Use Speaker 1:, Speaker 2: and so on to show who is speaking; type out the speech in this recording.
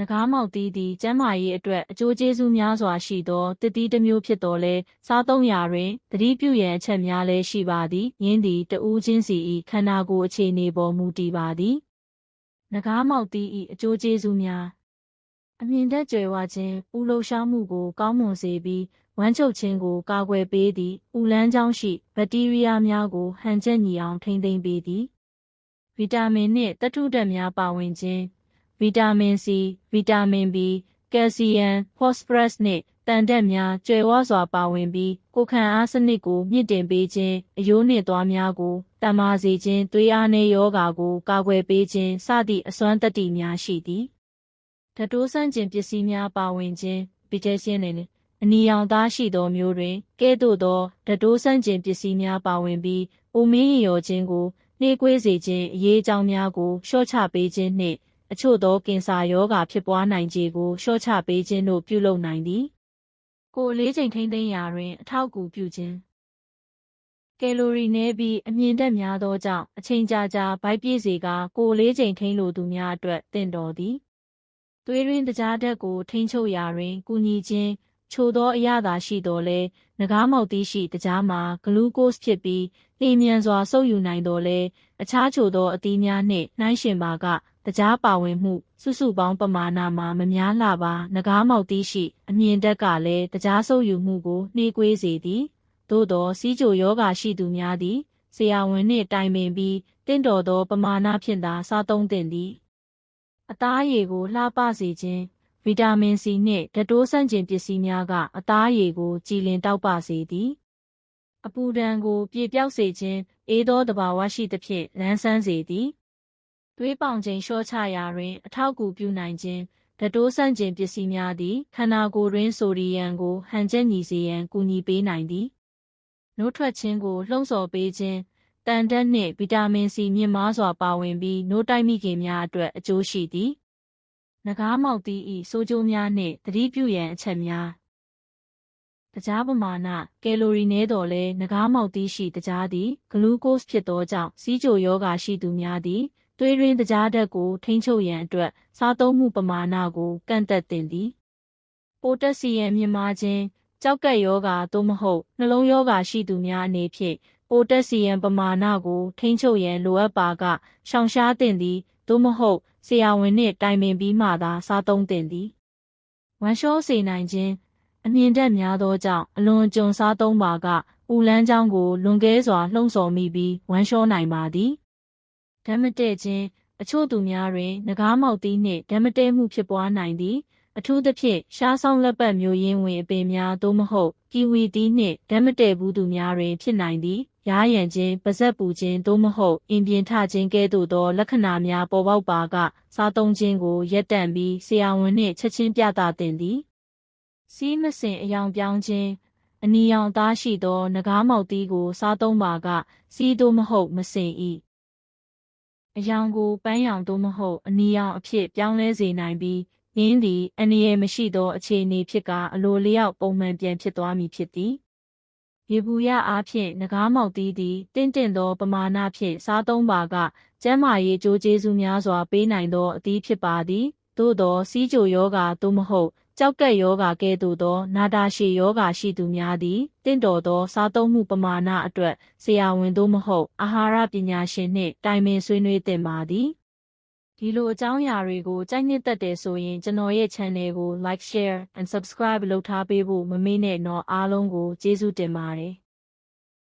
Speaker 1: နဂါးမောက်သီးသည်ကျန်းမာရေးအတွက်အကျိုးကျေးဇူးများစွာရှိသောတစ်သီးတစ်မျိုးဖြစ်တော်လဲစားသုံးရာတွင်သတိပြုရန်အချက်များလည်းရှိပါသည်ယင်းသည်တဦးချင်းစီ၏ခန္ဓာကိုယ်အခြေအနေပေါ်မူတည်ပါသည်နဂါးမောက်သီး၏အကျိုးကျေးဇူးများအမြင်တက်ကြွယ်ဝခြင်းပူလှုပ်ရှားမှုကိုကောင်းမွန်စေပြီးဝမ်းချုပ်ခြင်းကိုကာကွယ်ပေးသည်။ဥလန်းကြောင်းရှိဘက်တီးရီးယားများကိုဟန်ချက်ညီအောင်ထိန်းသိမ်းပေးသည်။ဗီတာမင်နှင့်သတ္ထုဓာတ်များပါဝင်ခြင်း ဗီတာမင် C ဗီတာမင် B ကယ်လ်ဆီယမ်ဖော့စဖရပ်နှင့်တန်ဓာတ်များကျွယ်ဝစွာပါဝင်ပြီးကိုယ်ခံအားစနစ်ကိုမြင့်တင်ပေးခြင်းအယိုးနှင့်သွားများကိုတန်မာစေခြင်းသွေးအားနည်းယောဂါကိုကာကွယ်ပေးခြင်းစသည့်အစွမ်းတတ္တိများရှိသည်ဓာတိုးဆန်းကျင်ပစ္စည်းများပါဝင်ခြင်းပီကျဲရှင်းနေအနီရောင်သားရှိသောမျိုးတွင်ကဲ့သို့သောဓာတိုးဆန့်ကျင်ပစ္စည်းများပါဝင်ပြီးအိုမင်းရော်ခြင်းကိုနှေးကွေးစေခြင်းအရေးအကြောင်းများကိုလျှော့ချပေးခြင်းနှင့် အချို့သောကင်ဆာရောဂါဖြစ်ပွားနိုင်ခြေကိုလျှော့ချပေးခြင်းတို့ပြုလုပ်နိုင်သည်ကိုယ်လေးချိန်ထိမ့်သိမ်းရာတွင် အထောက်အကူပြုခြင်းကယ်လိုရီနည်းပြီးအမြင့်တက်များသောကြောင့်အချိန်ကြာကြာဗိုက်ပြည့်စေကကိုယ်လေးချိန်ထိန်းလိုသူများအတွက်တင့်တော်သည်သွေးရင်းတကြားဓာတ်ကိုထိန်းချုပ်ရာတွင်ကူညီခြင်းချိုသောအရသာရှိတော်လဲငကားမောက်သီးရှိတကြားမှာဂလူးကို့စ်ဖြစ်ပြီးလျင်မြန်စွာဆုပ်ယူနိုင်တော်လဲအခြားချိုသောအသီးများနှင့်နှိုင်းယှဉ်ပါက တကြားပါဝင်မှု စုစုပေါင်းပမာဏမှာမများလှပါငကားမောက်သီးရှိ အမြင့်တက်ကလည်းတကြားဆုပ်ယူမှုကိုနှေးကွေးစေသည်သို့သောစီးကြိုယောဂါရှိသူများသည်ဆရာဝန်နှင့်တိုင်ပင်ပြီးတင့်တော်သောပမာဏဖြင့်သာစားသုံးသင့်သည်အသားရည်ကိုလှပစေခြင်းဗီတာမင်စီနှင့်ဓာတိုးဆန့်ကျင်ပစ္စည်းများကအသားရည်ကိုကြည်လင်တောက်ပစေသည် အပူဒဏ်ကိုပြေပြောက်စေခြင်းအေးသောတဘာဝရှိသဖြင့်လန်းဆန်းစေသည် သွေးပေါင်ချိန်လျှော့ချရာတွင် အထောက်အကူပြုနိုင်ခြင်းဓာတိုးဆန့်ကျင်ပစ္စည်းများသည်ခန္ဓာကိုယ်တွင်ဆိုဒီယမ်ကိုဟန်ချက်ညီစေရန်ကူညီပေးနိုင်သည်နှုတ်ထွက်ခြင်းကိုလှုံ့ဆော်ပေးခြင်းတန်ဓာတ်နှင့်ဗီတာမင်စီမြင့်မားစွာပါဝင်ပြီးနိုးတိုက်မိခင်များအတွက်အကျိုးရှိသည်နဂါးမောက်သီးဤဆိုးကျိုးများနှင့်သတိပြုရန်အချက်များတကြားပမာဏကယ်လိုရီနည်းတော်လဲနဂါးမောက်သီးရှိတကြားသည်ဂလူးကို့စ်ဖြစ်သောကြောင့်စီးကြိုယောဂါရှိသူများသည် သွေးရင်းတကြားဓာတ်ကိုထိန်းချုပ်ရန်အတွက်စားသုံးမှုပမာဏကိုကန့်သက်တင်သည်ပိုတက်ဆီယမ်မြင့်မားခြင်းကြောက်ကက်ယောဂါသို့မဟုတ်နှလုံးယောဂါရှိသူများအနေဖြင့်ပိုတက်ဆီယမ်ပမာဏကိုထိန်းချုပ်ရန်လိုအပ်ပါကရှောင်ရှားသင့်သည်သို့မဟုတ်ဆရာဝန်နှင့်တိုင်ပင်ပြီးမှသာစားသုံးသင့်သည်ဝမ်လျှောစေနိုင်ခြင်းအမြင့်တက်များသောကြောင့်အလွန်ကြုံစားသုံးပါကဥလန်းချောင်းကိုလွန်ကဲစွာလှုံ့ဆော်မိပြီးဝမ်းလျှောနိုင်ပါသည် ဓမ္မတဲ့ခြင်းအချို့သူများတွင်ငကားမောက်သီးနှင့်ဓမ္မတဲမှုဖြစ်ပွားနိုင်သည်အထူးသဖြင့်ရှားဆောင်လက်ပတ်မျိုးရင်းဝင်အပင်များသို့မဟုတ်ကီဝီသီးနှင့်ဓမ္မတဲဘူးသူများတွင်ဖြစ်နိုင်သည်ရားရန်ခြင်းပါဇက်ပူခြင်းသို့မဟုတ်အင်ပြင်ထခြင်းကဲ့သို့သောလက္ခဏာများပေါ်ပေါက်ပါကစားသုံးခြင်းကိုရပ်တန့်ပြီးဆရာဝန်နှင့်ချက်ချင်းပြသသင့်သည်စီးမစင်အယောင်ပြောင်းခြင်းအနီရောင်သားရှိသောနဂါးမောက်သီးကိုစားသုံးပါကစီးသို့မဟုတ်မစင်၏ အယောင်ကိုပန်းရောင်သို့မဟုတ်အနီရောင်အဖြစ်ပြောင်းလဲစေနိုင်ပြီးရင်းသည်အန္တရာယ်မရှိသောအခြေအနေဖြစ်ကအလိုလျောက်ပုံမှန်ပြန်ဖြစ်သွားမည်ဖြစ်သည်ရေဘူးရအားဖြင့်ငကားမောက်သီးသည်တင့်တင့်သောပမာဏဖြင့်စားသုံးပါကကျန်းမာရေးကြိုးကျေးဇူးများစွာပေးနိုင်သောအသီးဖြစ်ပါသည်သို့သောစီးကြိုယောဂါသို့မဟုတ် ကြောက်ကက်ယောဂါကဲ့သို့သော နာတာရှည်ယောဂါရှိသူများသည် တင့်တော်သောစားသုံးမှုပမာဏအတွက်ဆရာဝန်သို့မဟုတ် အာဟာရပညာရှင်နှင့်တိုင်ပင်ဆွေးနွေးသင့်ပါသည်ဒီလိုအကြောင်းအရာတွေကိုကြိုက်နှစ်သက်တယ်ဆိုရင်ကျွန်တော်ရဲ့ channel ကို like share and subscribe လုပ်ထားပေးဖို့မမေ့နဲ့တော့အားလုံးကိုကျေးဇူးတင်ပါတယ်